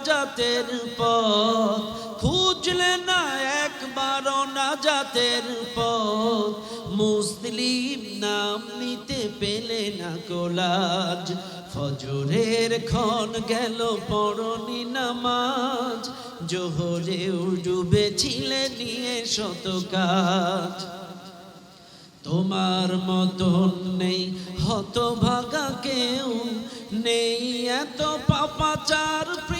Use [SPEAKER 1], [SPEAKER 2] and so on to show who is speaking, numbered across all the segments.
[SPEAKER 1] নাজাতের পথ। খুঁজলে না একবারও নাজাতের পথ। মুসলিম নাম নিতে পেলে না কোলাজ। ফজরের ক্ষণ গেল পরনি নামাজ। জোহরেও ডুবেছিলে নিয়ে শত কাজ। তোমার মতন নেই, হতভাগা কেউ নেই। এত পাপাচার আর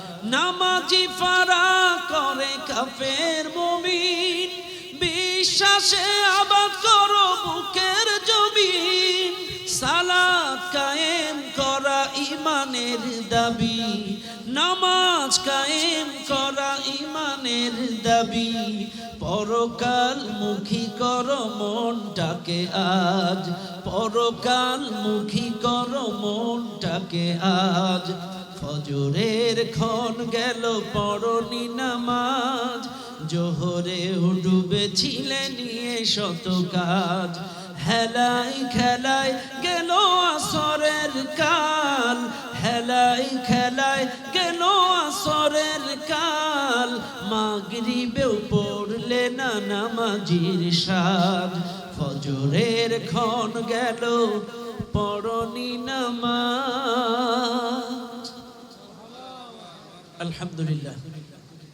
[SPEAKER 1] নামাজি ফারা করে কাফের মমিন। বিশ্বাসে আবাদ করো বুকের জমিন। সালাদ কায়েম করা ইমানের দাবি। নামাজ কায়েম করা ইমানের দাবি। পরকাল মুখী কর মনটাকে আজ। পরকাল মুখী কর মনটাকে আজ। ফজরের ক্ষণ গেল পরনি নামাজ। জোহরে ডুবেছিলে নিয়ে শত কাজ। হেলাই খেলায় গেল আসরের কাল। হেলাই খেলায় গেল আসরের কাল। মাগরিবেও পড়লে না নামাজির সাজ ফজরের ক্ষণ গেল পরনি নামাজ। الحمد لله.